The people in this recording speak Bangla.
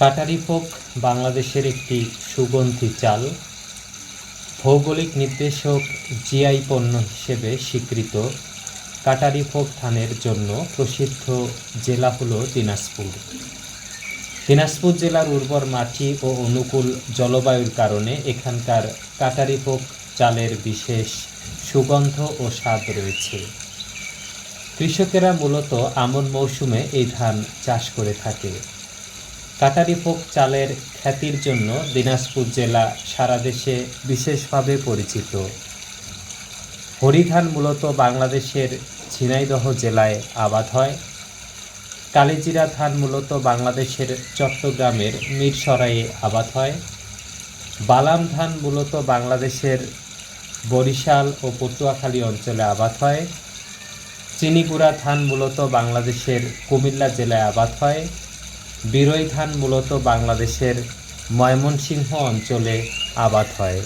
কাটারি ফোক বাংলাদেশের একটি সুগন্ধি চাল। ভৌগোলিক নির্দেশক জিআই পণ্য হিসেবে স্বীকৃত কাটারি ফোক ধানের জন্য প্রসিদ্ধ জেলা হল দিনাজপুর। দিনাজপুর জেলার উর্বর মাটি ও অনুকূল জলবায়ুর কারণে এখানকার কাটারি ফোক চালের বিশেষ সুগন্ধ ও স্বাদ রয়েছে। কৃষকেরা মূলত আমন মৌসুমে এই ধান চাষ করে থাকে। কাটারি ফোক চালের খ্যাতির জন্য দিনাজপুর জেলা সারা দেশে বিশেষভাবে পরিচিত। হরিধান মূলত বাংলাদেশের ঝিনাইদহ জেলায় আবাদ হয়। কালিজিরা ধান মূলত বাংলাদেশের চট্টগ্রামের মিরসরাইয়ে আবাদ হয়। বালাম ধান মূলত বাংলাদেশের বরিশাল ও পটুয়াখালী অঞ্চলে আবাদ হয়। চিনিগুড়া ধান মূলত বাংলাদেশের কুমিল্লা জেলায় আবাদ হয়। বিরই ধান মূলত বাংলাদেশের ময়মনসিংহ অঞ্চলে আবাদ হয়।